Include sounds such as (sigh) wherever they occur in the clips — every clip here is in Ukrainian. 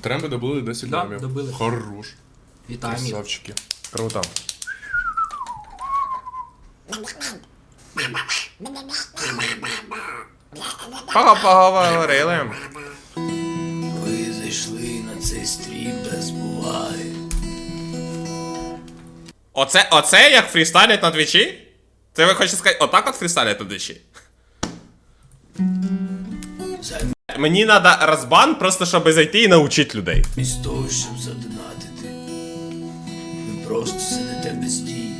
Тремби добили 10 Да, грамів. добили. Хорош. Вітаю, Мір. Красавчики. Круто. Поговорили. Ви зайшли на цей стрім без буває. Оце, оце як фрістайлять на твічі? Це ви хочете сказати, отак от фрістайлять на твічі? Мені треба розбан, просто щоб зайти і навчити людей. Замість того, щоб задонатити. Ви просто сидите без дії.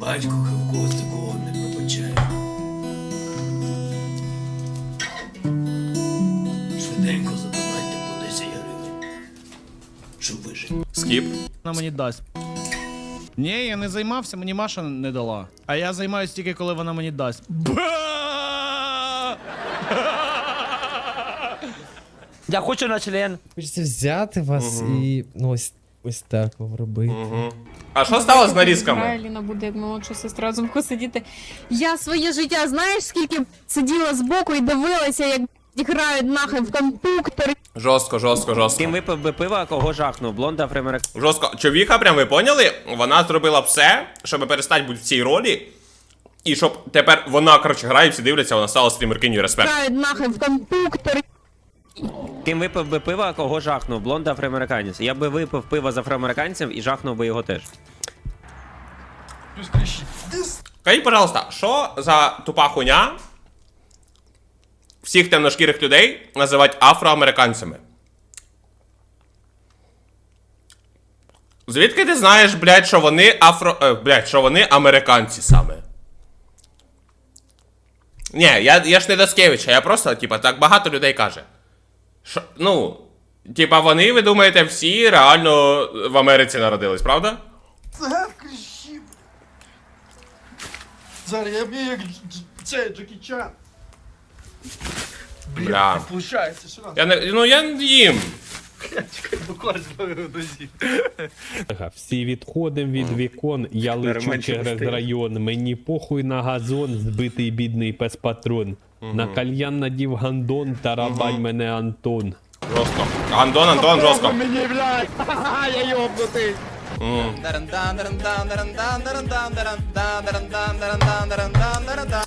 Батько Хевко такого не пробачає. Швиденько задонатьте по 10 гривень. Щоб вижити. Скіп. Вона мені дасть. Ні, я не займався, мені Маша не дала. А я займаюся тільки коли вона мені дасть. Ба! Я хочу на член. Хочеться взяти вас і ну ось ось так вам робити. А що сталося з нарізками? Аліна буде як молодша сестра звуку сидіти. Я своє життя, знаєш, скільки сиділа збоку і дивилася, як грають нахай в компуктор. Жорстко, жорстко, жорстко. Ким випив би пива, а кого жахнув? Блонда фремерик. Жорстко. Човіха, прям ви поняли? Вона зробила все, щоб перестати бути в цій ролі. І щоб тепер вона, коротше, грає, всі дивляться, вона стала стрімеркиню респект. Грають нахай в компуктор. Ким випив би пива, а кого жахнув? Блонда афроамериканець. Я би випив пиво з афроамериканцем і жахнув би його теж. Скажіть, пожалуйста, що за тупа хуйня всіх темношкірих людей називати афроамериканцями? Звідки ти знаєш, блядь, що вони афро. Е, блядь, що вони американці саме? Ні, я, я ж не Доскевича, я просто, типа, так багато людей каже. Що, ну, типа, вони, ви думаєте, всі реально в Америці народились, правда? Зараз я вмію як Дж- Дж- це Джекі Чан. Бля. Получається, що нам? Я не. Ну я їм. Буквально. Всі відходим від вікон, я лечу через район. Мені похуй на газон, збитий бідний пес патрон. На кальян надів гандон, тарабань мене Антон. Жорстко. Антон, Антон, жорстко. Мені, блядь, ха-ха, я йобнутий.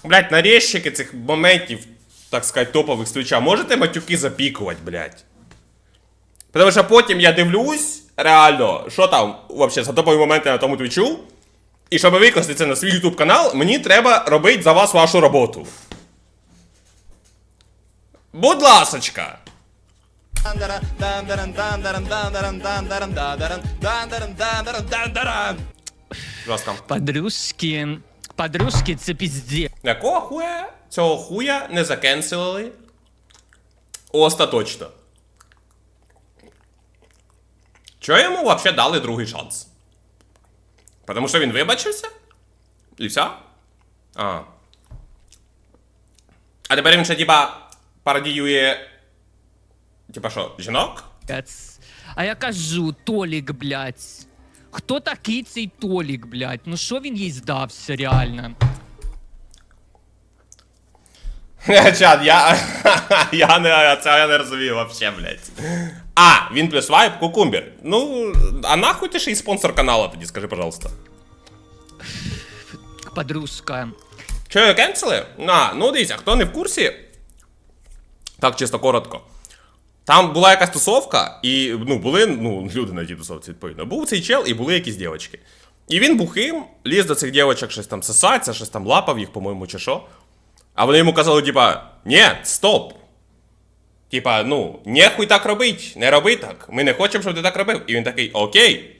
Блять, нарізчики цих моментів, так сказати, топових з твіча, можете матюки запікувати, блять? Тому що потім я дивлюсь, реально, що там вообще за топові моменти на тому твічу. І щоб викласти це на свій YouTube канал, мені треба робити за вас вашу роботу. Будь ласочка. Жорстко. Подружки. Подружки це пізде. Якого хуя цього хуя не закенселили? Остаточно. Чого йому вообще дали другий шанс? Потому що він вибачився? І все? А. А тепер він ще, типа, пародіює. Типа що, жінок? А я кажу, Толік, блядь. Хто такий цей Толік, блядь? Ну що він їй здався, реально? Чат, я. (laughs) я не. Це я не розумію вообще, блядь. А, він плюс вайп, кукумбер. Ну, а нахуй ти ще й спонсор каналу тоді, скажи, пожалуйста. Подружка. Що його кенсели? А, ну дивіться, хто не в курсі. Так, чисто коротко. Там була якась тусовка, і ну, були ну, люди на тій тусовці, відповідно. Був цей чел і були якісь дівчатки. І він бухим, ліз до цих дівчаток щось там сосаться, щось там лапав їх, по-моєму, чи що. А вони йому казали, типа, ні, стоп. Типа, ну, нехуй так робить, не роби так. Ми не хочемо, щоб ти так робив. І він такий, окей.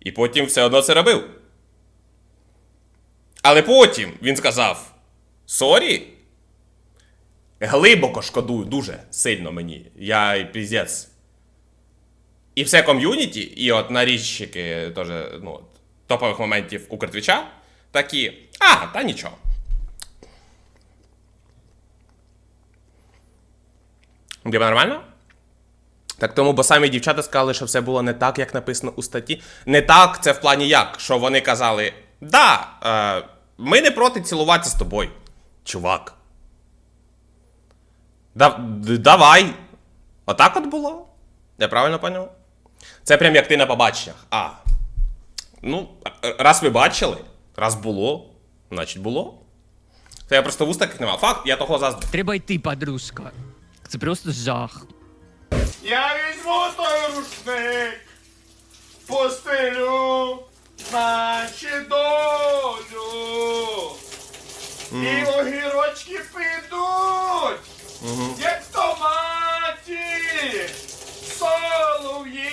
І потім все одно це робив. Але потім він сказав: Сорі. Глибоко шкодую, дуже сильно мені. Я піздець. І все ком'юніті, і от нарізчики теж, ну, топових моментів Укртвіча такі. А, та нічого. Тебе нормально? Так тому, бо самі дівчата сказали, що все було не так, як написано у статті. Не так, це в плані як? Що вони казали: Да, е, ми не проти цілуватися з тобою, чувак. Да, давай. Отак от було? Я правильно поняв? Це прям як ти на побаченнях. А. Ну, раз ви бачили, раз було, значить було. Це я просто вуст таких нема. Факт, я того заздрю. Треба йти, подружка. Це просто жах. Я візьму той рушник, постелю, наче долю. І огірочки підуть, як в томаті, солов'ї.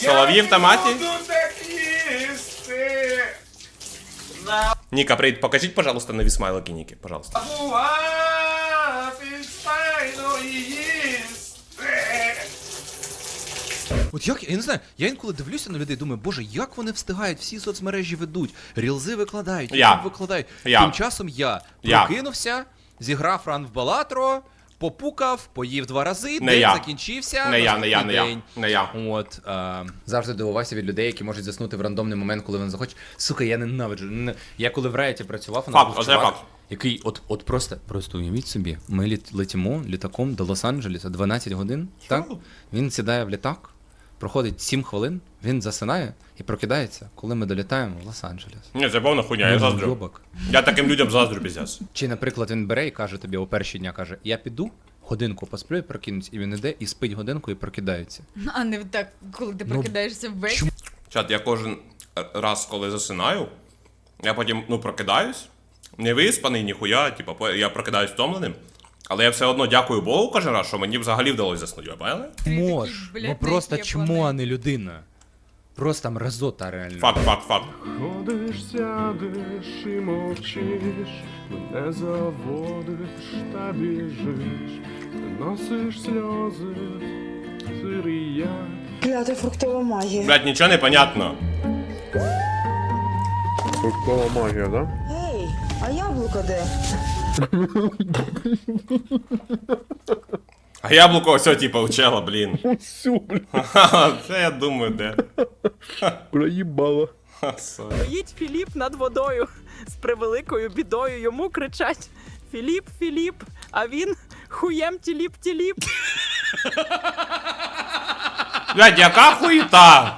Солов'ї в томаті? Я буду так їсти. Ніка, привіт, покажіть, пожалуйста, нові смайлики Ніки, пожалуйста. Бувати От як, я не знаю, я інколи дивлюся на людей, думаю, боже, як вони встигають, всі соцмережі ведуть, рілзи викладають, Я. YouTube викладають. Я. Тим часом я, Я. прокинувся, зіграв ран в Балатро, попукав, поїв два рази, Не день я. закінчився. Не я, не я, не наступний я. день. Не я. От, е, завжди дивувався від людей, які можуть заснути в рандомний момент, коли вони захочуть. Сука, я ненавиджу. Не- Я коли в Реєті працював, у нас Факт, був оце чувак, факт. який от, от просто, просто уявіть собі, ми літ- летимо літаком до Лос-Анджелеса 12 годин. Так? Він сідає в літак, проходить 7 хвилин, він засинає і прокидається, коли ми долітаємо в Лос-Анджелес. Ні, це повна хуйня, я заздрю. Йобак. Я таким людям заздрю піздець. Чи, наприклад, він бере і каже тобі у перші дня, каже, я піду, годинку посплю і прокинусь, і він іде і спить годинку і прокидається. А не так, коли ти Ну, прокидаєшся ввечері. Чат, я кожен раз, коли засинаю, я потім ну, прокидаюсь, не виспаний, ніхуя, типу, по- я прокидаюсь втомленим. Але я все одно дякую Богу кожен раз, що мені взагалі вдалося заснути, поняли? Мож, ну просто чмо, а не людина. Просто мразота реально. Факт, факт, факт. Ходиш, сядеш і мовчиш, мене заводиш та біжиш, носиш сльози, сирий я. Фруктова магія. Блять, нічого не понятно. Фруктова магія, да? Ей, а яблуко де? А яблуко ось, типу, учела, блін. Всю, блядь, (laughs) Це я думаю, де. проїбало. Стоїть Філіп над водою з превеликою бідою. Йому кричать: Філіп, Філіп, а він хуєм тіліп тіліп. Блять, яка хуїта?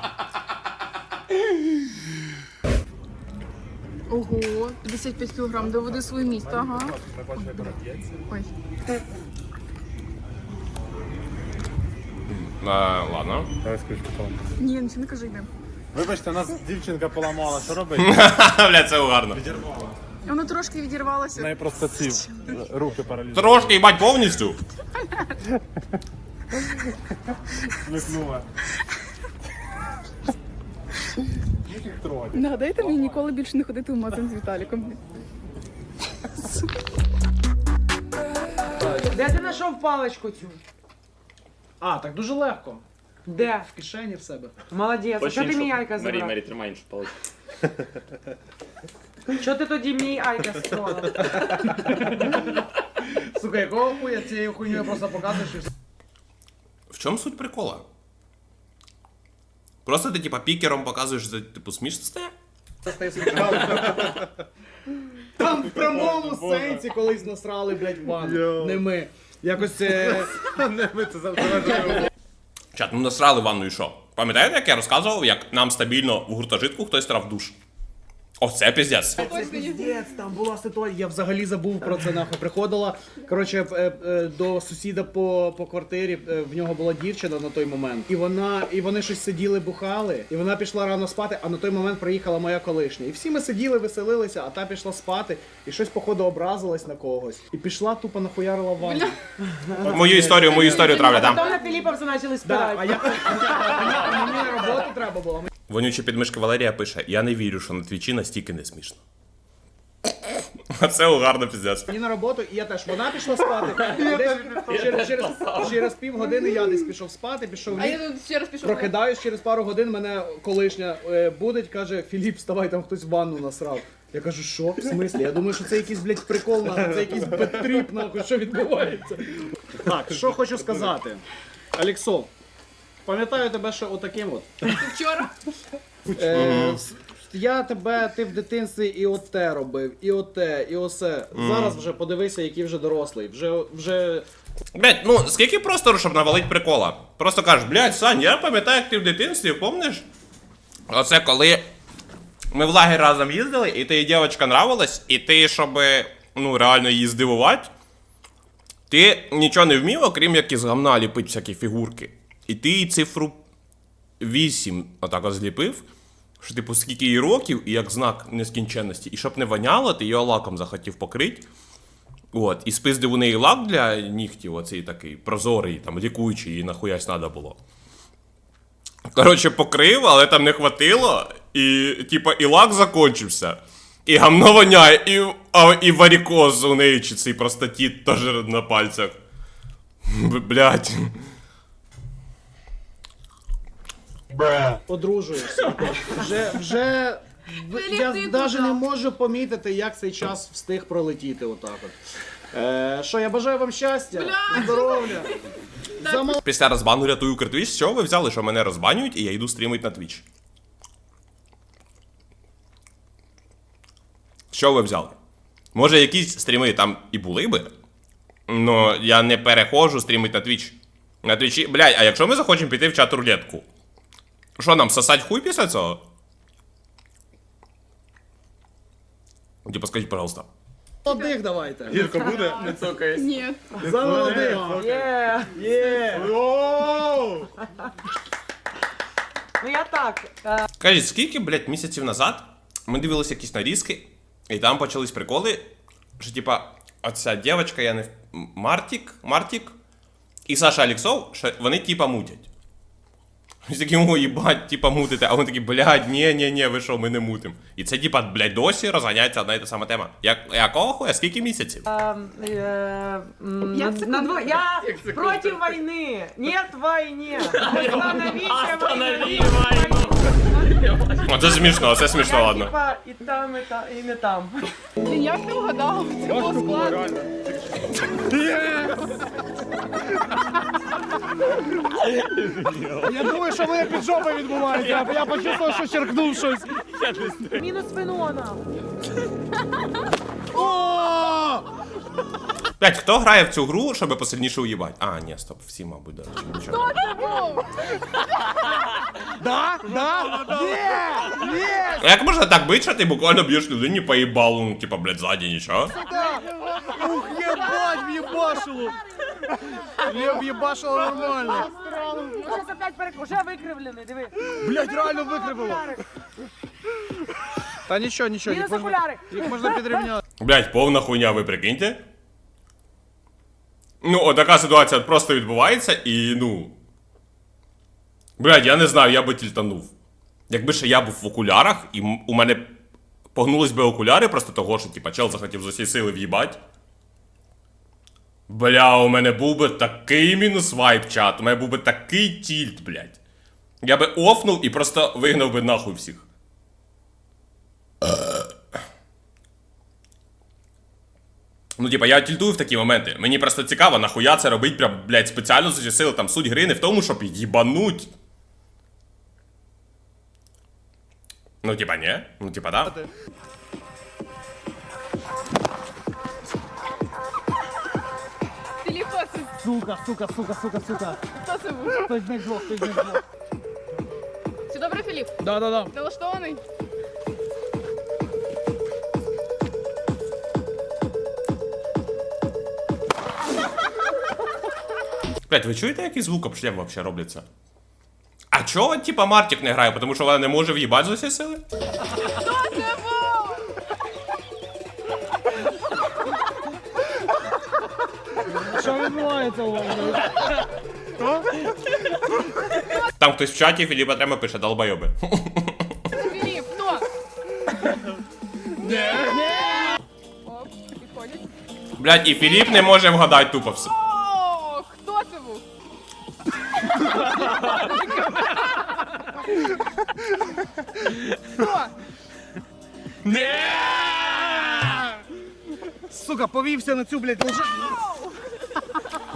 Ого, 55 кілограм, доведи своє місто, ага. Ой. А, ладно. Ні, нічого не кажи, йди. Вибачте, нас дівчинка поламала, що робить? (laughs) Блять, це угарно. Воно трошки відірвалося. неї просто ці руки паралізовані. Трошки, їбать, повністю. Смикнула. Нагадайте мені ніколи більше не ходити в магазин з Віталіком. Де ти знайшов паличку цю? А, так дуже легко. Де? В кишені в себе. Молодець, а чого ти мій айка забрав? Марі, тримай іншу паличку. (laughs) Чого ти тоді мій айка склала? Сука, якого хуя цією хуйньою просто показуєш і все. В чому суть прикола? Просто ти, типа, пікером показуєш, що ти, типу, смішно стає? стає смішно. Там в прямому сенсі колись насрали, блядь, в. Не ми. Якось це. (laughs) Не ми це завтра. Чат, ну насрали ванну і що? Пам'ятаєте, як я розказував, як нам стабільно в гуртожитку хтось трав душ? Оце піздець. Піздець, там була ситуація. Я взагалі забув про це нахуй. Приходила. Коротше, е, е, до сусіда по, по квартирі. е, В нього була дівчина на той момент. І вона, і вони щось сиділи, бухали. І вона пішла рано спати, а на той момент приїхала моя колишня. І всі ми сиділи, веселилися, а та пішла спати, і щось, походу, образилась на когось. І пішла, тупо нахуярила ванну. Мою історію, мою історію травлять. Там на Філіпа почали Да, спирати. а я а (laughs) мені- а мені на роботу треба було. Вонючі підмишки Валерія пише: Я не вірю, що на твічі настільки не смішно. (laughs) А це угарно піздець. Мені на роботу, і я теж вона пішла спати. (laughs) десь через, через, через півгодини я десь пішов спати, пішов в А ліс. я тут ще раз пішов. Прокидаюсь через пару годин, мене колишня е, будить, каже, Філіп, вставай, там хтось в ванну насрав. Я кажу, що? В смислі? Я думаю, що це якийсь, блядь, прикол, нахуй, це якийсь бетріп, нахуй, що відбувається. Так, що хочу сказати. Аліксо, пам'ятаю тебе ще отаким от. Вчора. Е, я тебе, ти в дитинстві і оте робив, і оте, і осе. Зараз вже подивися, який вже дорослий. Вже, вже Блять, ну скільки простору, щоб навалить прикола? Просто кажеш, блять, Сань, я пам'ятаю, як ти в дитинстві, помниш? Оце коли ми в лагерь разом їздили, і ти дівчинка нравилась, і ти, щоб ну, реально її здивувати, ти нічого не вмів, окрім як із гамна ліпити всякі фігурки. І ти їй цифру 8 отак от зліпив, що типу скільки їй років, і як знак нескінченності. І щоб не воняло, ти її лаком захотів покрити. От, і спиздив у неї лак для нігтів, оцей такий прозорий, там, лікуючий, і нахуясь треба було. Коротше, покрив, але там не хватило, і, типа, і лак закончився. І гамно воняє, і, а, і варікоз у неї, чи цей простатіт теж на пальцях. Б- Блядь. Одружуєшся. Вже, вже. в- Я навіть не можу помітити, як цей час встиг пролетіти отак от. Е, що, я бажаю вам щастя, здоров'я. За Після розбану рятую Twitch, з чого ви взяли, що мене розбанюють, і я йду стрімити на Twitch? Що ви взяли? Може, якісь стріми там і були би, но я не перехожу стрімити на Twitch. На Твічі, блядь, а якщо ми захочемо піти в чат рулетку? Що нам, сосать хуй після цього? Типа, скажіть, пожалуйста. молодих давайте. Гірко буде? Не цокає. Ні. За молодих. Є! Є. Ну я так. е, Кажіть, скільки, блядь, місяців назад ми дивилися якісь нарізки, і там почались приколи, що типа, оця дівчинка, я не. в- М- Мартік, Мартік і Саша Аліксов, що вони типа мутять. Всі такі, о, їбать, типа мутите, а вони такі, блядь, ні, ні, ні, ви що, ми не мутим. І це, типа, блядь, досі розганяється одна і та сама тема. Як, якого хуя, скільки місяців? е, Я на- дво- Я проти війни. Нет війни. Остановіть війну. Це смішно, це смішно, ладно. типа, і там, і там, і не там. Як ти вгадав? Це було складно. Я думаю, що мене під жопою відбувається. Я почувствував, що черкнув щось. Мінус Фенона. Блядь, хто грає в цю гру, щоб посильніше уїбать? А, ні, стоп, всі, мабуть, до речі, нічого. Да? Да? Є! Є! А як можна так бити, що ти буквально б'єш людині по їбалу, ну, типа, блядь, ззаді нічого? Ух, єбать, в'єбашило! В'єбашило нормально. Зараз опять перек... Уже викривлений, диви. Блять, реально викривило. Та нічого, нічого, їх Мінус можна, окуляри. їх можна підрівняти. Блядь, повна хуйня, ви прикиньте? Ну, от така ситуація просто відбувається, і ну. Блядь, я не знаю, я би тільтанув. Якби ще я був в окулярах, і у мене погнулись би окуляри просто того, що типа чел захотів з усієї сили в'їбать. Бля, у мене був би такий мінус вайп чат, у мене був би такий тільт, блядь. Я би офнув і просто вигнав би нахуй всіх. Ну, типа, я тільтую в такі моменти. Мені просто цікаво, нахуя це робить прям, блядь, спеціально за сили. Там суть гри не в тому, щоб їбануть. Ну, типа, ні. Ну, типа, да. Філіп. Сука, сука, сука, сука, сука. Хто це був? Хтось з них двох, хтось з них двох. Все добре, Філіп? Да, да, да. Налаштований? Блядь, ви чуєте, який звук обшлем вообще робляться? А чого, типа, Мартік не грає? Тому що вона не може в'їбать з усієї сили? Що відбувається у вас? Там хтось в чаті Філіпа Трема пише долбойоби. Філіп, хто? Підходять. Блядь, і Філіп не може вгадати тупо все. Не! Сука, повівся на цю, блядь, лже.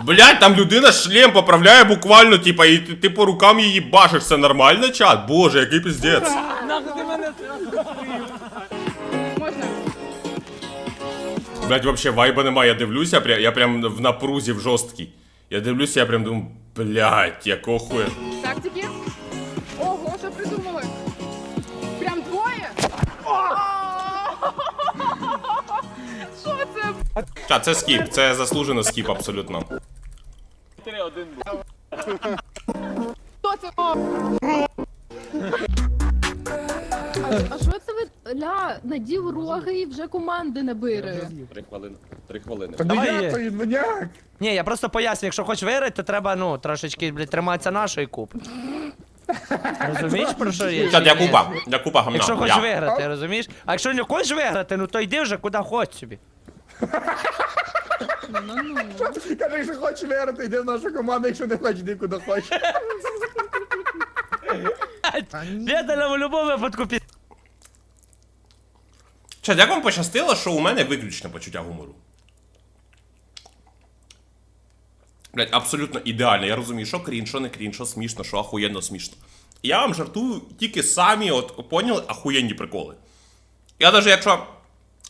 Блять, там людина шлем поправляє буквально, типа, і ти, ти по рукам її башиш. Це нормально, чат? Боже, який піздець. Нахуй ти? Блять, вообще вайба немає, я дивлюся, прям, я прям в напрузі в жорсткій. Я дивлюся, я прям думаю, блять, якого хуя. Тактики? Ча, це скіп, це заслужено скіп абсолютно. Хто це? А що це ви ля надів роги і вже команди не бере? Три хвилини. Три хвилини. Ні, я просто поясню, якщо хочеш виграти, то треба, ну, трошечки, блядь, триматися нашої купи. Розумієш, про що я? Чат, я купа, я купа гамна. Якщо хочеш Я. виграти, розумієш? А якщо не хочеш виграти, ну то йди вже куди хочеш собі. Каже, якщо хочеш виграти, йди в нашу команду, якщо не хочеш, йди куди хочеш. Віталя в будь-якому випадку під... Чат, як вам пощастило, що у мене виключне почуття гумору? Блять, абсолютно ідеально. Я розумію, що крінж, що не крінж, що смішно, що ахуєнно смішно. Я вам жартую тільки самі, от поняли, ахуєнні приколи. Я навіть якщо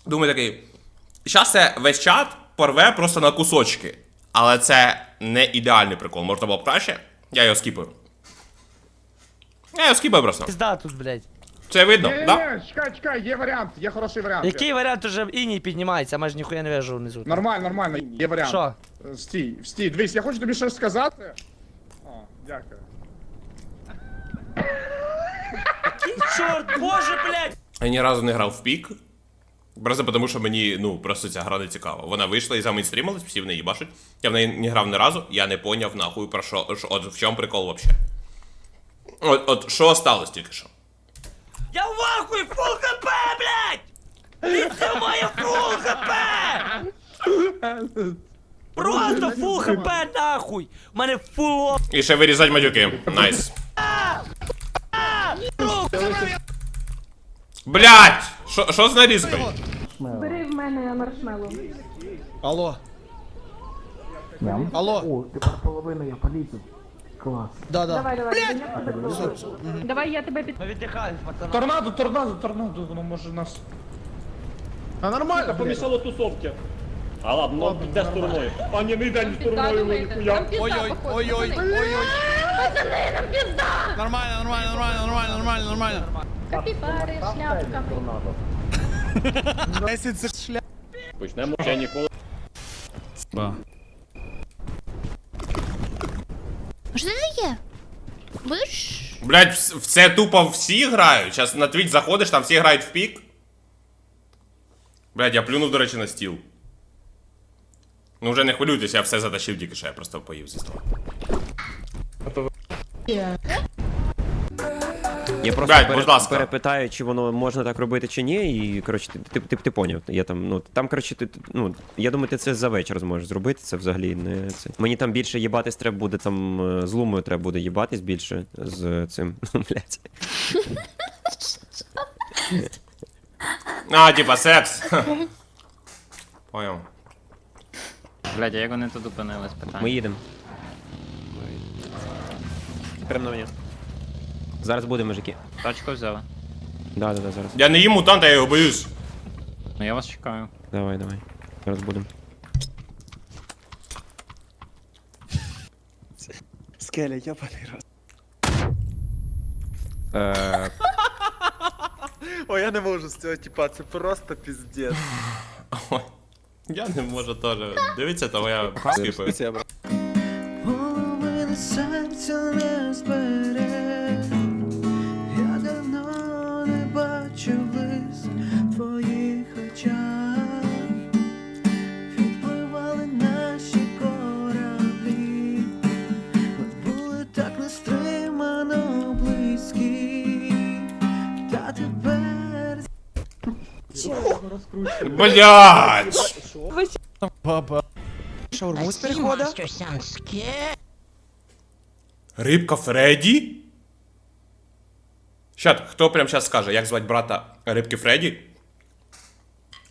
думаю такий. Зараз це весь чат порве просто на кусочки. Але це не ідеальний прикол. Можна було б краще. Я його скіпаю. Я його скіпаю просто. Пізда тут, блядь. Це видно, так? Да? чекай, чекай, є варіант, є хороший варіант. Який варіант уже іній піднімається, майже ніхуя не вижу внизу. Нормально, нормально, є варіант. Що? Стій, стій, дивись, я хочу тобі щось сказати. О, дякую. Чорт, боже, блядь! Я ні разу не грав в пік. Просто тому, що мені, ну, просто ця гра не цікава. Вона вийшла і замейнстрімилась, всі в неї бачать. Я в неї не грав ні разу, я не поняв нахуй про що, що- от в чому прикол вообще. От, от що сталося тільки що? Я в ахуї, фул хп, блядь! Це моє фул хп! Просто фул хп нахуй! У мене фул І ще вирізать матюки. Найс. Блять! Що що з нарізкою? Бери в мене маршмеллоу. Алло. Алло. О, тепер половину я полізу. Клас. Да, да. Давай, давай, я тебе проведу. Давай я тебе під... Віддихаємо, пацани. Торнадо, торнадо, торнадо, воно може нас. А нормально, помішало тусовки. А ладно, ну йде стороною. А ні, не йде стороною, ніхуя. Ой-ой, ой-ой, ой-ой. Пацани, нам пізда! Нормально, нормально, нормально, нормально, нормально, нормально. Капібари, шляпками. 10 це шля... Почнемо ще ніколи. Да. Що це таке? Ви ж... Блять, в в це тупо всі грають. Зараз на твіч заходиш, там всі грають в пік. Блять, я плюнув, до речі, на стіл. Ну вже не хвилюйтесь, я все затащив тільки що я просто поїв зі стола. Я просто Блядь, пере- будь ласка. перепитаю, чи воно можна так робити чи ні, і коротше, ти, ти, ти, ти поняв. Я там, ну там, коротше, ти, ну, я думаю, ти це за вечір зможеш зробити. Це взагалі не це. Мені там більше їбатись треба буде, там е, з лумою треба буде їбатись більше з цим. (laughs) Блять. А, типа секс. (laughs) Понял. Блядь, а як вони тут опинились, питання? Ми їдемо. Прям на мені. Зараз буде, мужики. Тачку взяли. Да, да, да, зараз. Я не їм мутанта, я його боюсь. Ну я вас чекаю. Давай, давай. Зараз будемо. Скеля, ябаний раз. Е, Ой, я не можу з цього, типа, це просто піздець. Ой. (laughs) Я не можу теж. Дивіться, того я скипаю. Половини Блять! Папа. Шаурму з перехода? Рибка Фредді? Щат, хто прямо зараз скаже, як звати брата рибки Фредді?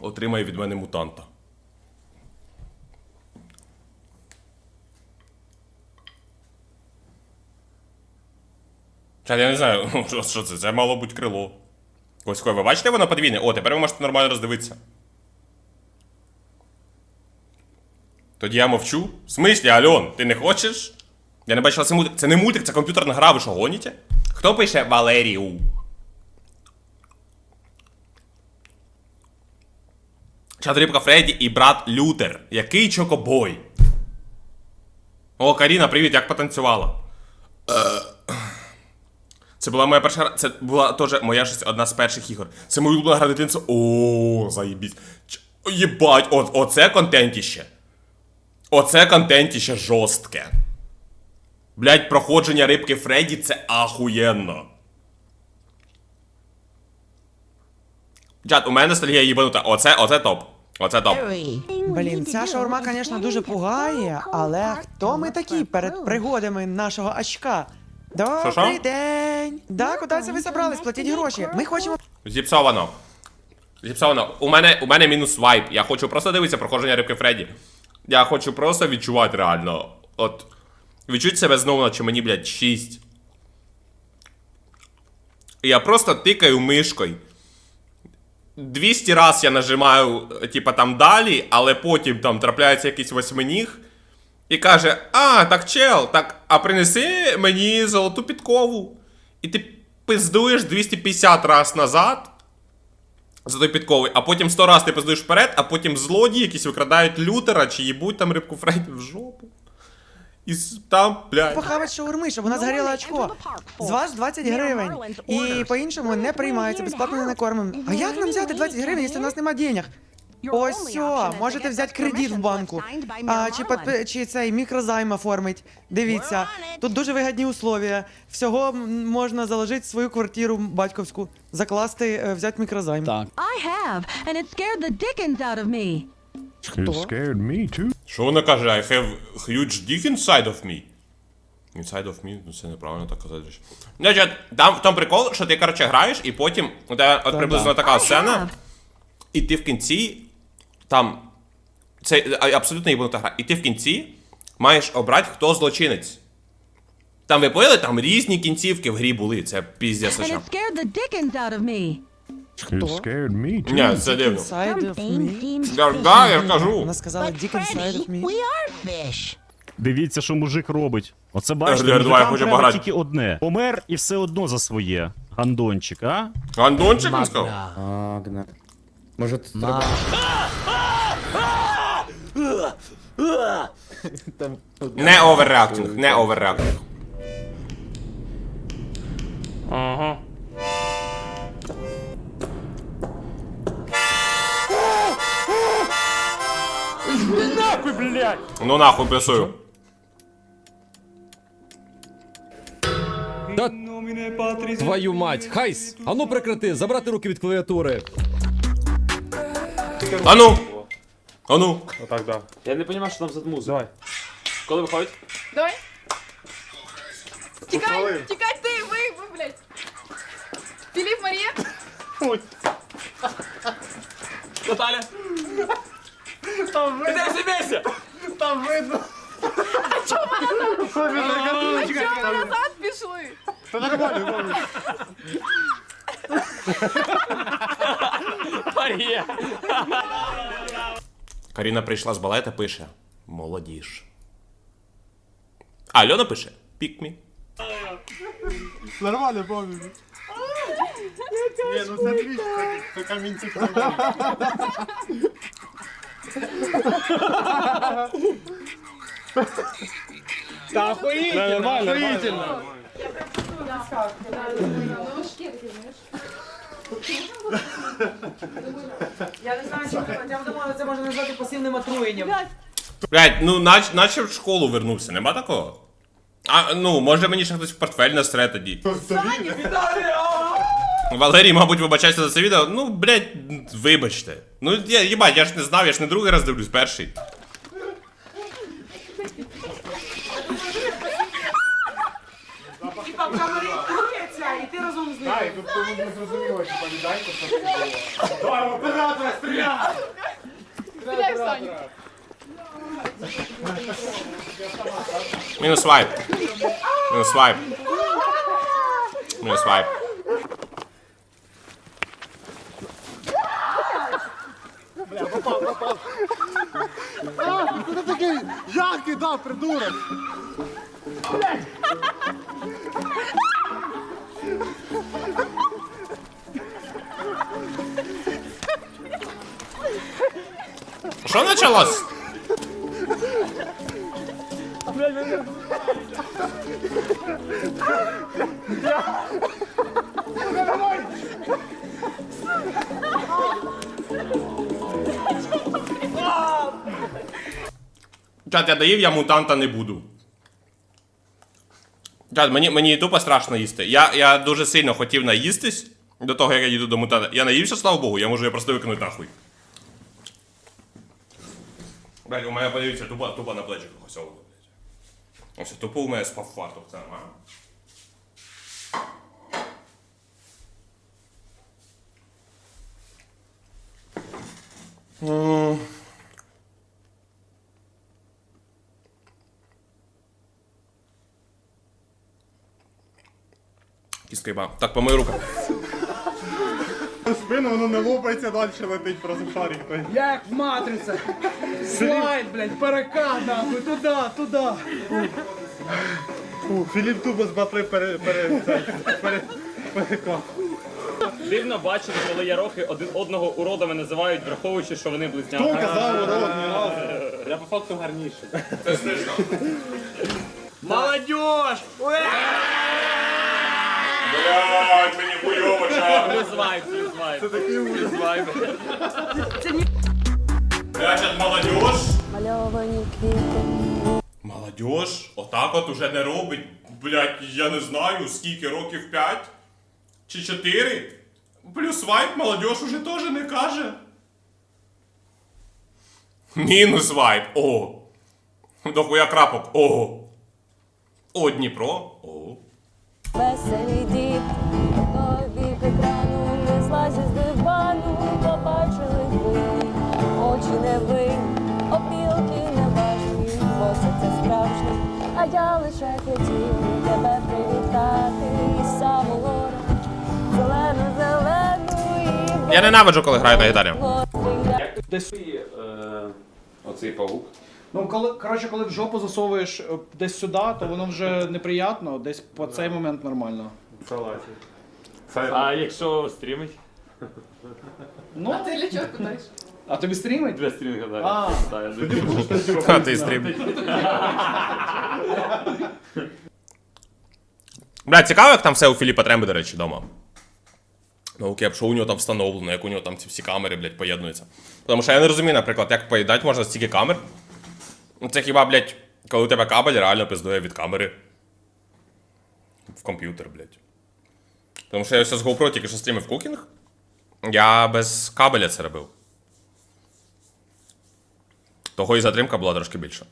Отримає від мене мутанта. Чат, я не знаю, що, (laughs) що це? Це мало бути крило. Ось кой, ви бачите воно подвійне? О, тепер ви можете нормально роздивитися. Тоді я мовчу. В смислі, Альон, ти не хочеш? Я не бачила це мультик. Це не мультик, це комп'ютерна гра, ви що гоніте? Хто пише Валерію? Чатрибка Фредді і брат Лютер. Який чокобой? О, Каріна, привіт, як потанцювала? Це була моя перша. Це була теж моя щось одна з перших ігор. Це моя улюблена гра дитинства. О, заєбісь. Єбать, о, оце контентіще. Оце контентіще жорстке. Блять, проходження рибки Фредді це ахуєнно. Чат, у мене ностальгія їбанута. Оце, оце топ. Оце топ. Блін, ця шаурма, звісно, дуже пугає, але хто ми такі перед пригодами нашого очка? Добрий Що-що? день! Да, куди це ви собрались? Платіть гроші. Ми хочемо Зіпсовано. Зіпсовано. У мене, у мене мінус вайп. Я хочу просто дивитися проходження рибки Фредді. Я хочу просто відчувати реально. От. Відчути себе знову, наче мені, блядь, 6. І я просто тикаю мишкою. 200 раз я нажимаю, типа там далі, але потім там трапляється якийсь восьминіг. І каже: А, так чел, так, а принеси мені золоту підкову. І ти пиздуєш 250 раз назад за той підковий, а потім 100 раз ти пиздуєш вперед, а потім злодії якісь викрадають лютера чи їбуть там рибку Фредді в жопу. І с- там, блядь. похавати шаурми, щоб у нас горіло очко. З вас 20 гривень. І по-іншому не приймається, безплатно не накормимо. А як нам взяти 20 гривень, якщо у нас нема денег? Ось все, можете взяти кредит в банку. А, чи, подпи- чи цей мікрозайм оформить. Дивіться, тут дуже вигідні условия. Всього можна заложити свою квартиру батьківську, закласти, е, взяти мікрозайм. Так. I have, and it scared the dickens out of me. It scared me too. Що вона каже? I have huge dick inside of me. Inside of me, ну це неправильно так казати. Значить, там в тому прикол, що ти, коротше, граєш, і потім у тебе от приблизно така сцена, і ти в кінці там. Це абсолютно їбанута гра. І ти в кінці маєш обрати, хто злочинець. Там ви поняли, там різні кінцівки в грі були. Це scared me too. Ні, це дивно. Да, да, я ж кажу. Вона сказала dick inside of me. Дивіться, що мужик робить. Оце бачите, RDR2 я мужикам хочу треба пограти. тільки одне. Помер і все одно за своє. Гандончик, а? Гандончик він сказав? Магна. Може, це Ма- Не оверреактинг, не оверреактинг. Нахуй, блядь! Ну нахуй плюсую. Твою мать, Хайс! Ану прекрати, забрати руки від клавіатури. Ану! Ану! Отак, да. Я не розумію, що там за музика. Давай. Коли виходить? Давай. Тікай, тікай ти, ви, ви, блядь. Філіп Марія? Наталя! Там видно. Ти не смійся! Там видно. А чого ви назад пішли? Та нормально, (laughs) Марія! Каріна прийшла з балета, пише. Молодіж. А Альона пише. Пікмі. Нормально, помню. Не, ну це отлично, це камінці Та охуїтельно, охуїтельно. Я не знаю, що я думаю, це можна назвати пасивним отруєнням. Блять, ну нач, наче в школу вернувся, нема такого? А, ну, може мені ще хтось в портфель настре тоді. Валерій, мабуть, вибачайся за це відео. Ну, блять, вибачте. Ну, я, їбать, я ж не знав, я ж не другий раз дивлюсь, перший. І там камери крутяться, і ти і тут тому не зрозуміло, чи пам'ятаєте, що це було. Давай, оператора, стріляй! Мінус вайп. Мінус вайп. Мінус вайп. Що почалось? Чат, я доїв, я мутанта не буду. Чат, мені, мені тупо страшно їсти. Я, я дуже сильно хотів наїстись до того, як я їду до мутанта. Я наївся, слава Богу, я можу його просто викинути нахуй. Блядь, у мене подивіться, тупо, тупо на плечиках ось блядь. Ось тупо у мене спав фартух, це нормально. М. Кіска їба. Так, помий руку. Спину воно не лопається, далі летить просто шарик той. Як матриця. Слайд, блядь, перекат, нахуй, туди, туди. Фу, Філіп тупо з батли пере, пере, це, пере, перекат. Дивно бачити, коли ярохи один одного уродами називають, враховуючи, що вони близняки. Хто казав урод, ні разу? Я по факту гарніший. Молодежь! Блядь, мені хуйово, чат. Плюс вайб, плюс вайб. Це такий плюс вайб. Блядь, молодежь. Мальовані квіти. Молодежь, отак от уже не робить. Блять, я не знаю, скільки років 5 чи 4. Плюс вайп молодежь уже теж не каже. Мінус вайп. О. Дохуя крапок. О. О, Дніпро. О. Веселі діти, нові екрану, не злазять з дивану, побачили ви, очі не винні, опілки не важкі, бо це справжні, а я лише хотів тебе привітати із самого зелену, зелену і Я ненавиджу, коли граю на гітарі. Десь Оцей паук. Ну, коли, коротше, коли в жопу засовуєш е, десь сюди, то воно вже неприятно, десь по цей момент нормально. А якщо стрімить? Ну, а ти для чого кудаєш? А тобі стрімить? Для стрімінга, так. А. Так, я думаю. А ти стрім. (laughs) Бля, цікаво, як там все у Філіпа Тремби, до речі, вдома. Ну окей, що у нього там встановлено, як у нього там ці всі камери, блядь, поєднуються. Тому що я не розумію, наприклад, як поєднати можна стільки камер. Ну це хіба, блядь, коли у тебе кабель реально пиздує від камери. В комп'ютер, блядь. Тому що я ось з GoPro тільки що стрімив кукінг. Я без кабеля це робив. Того і затримка була трошки більша.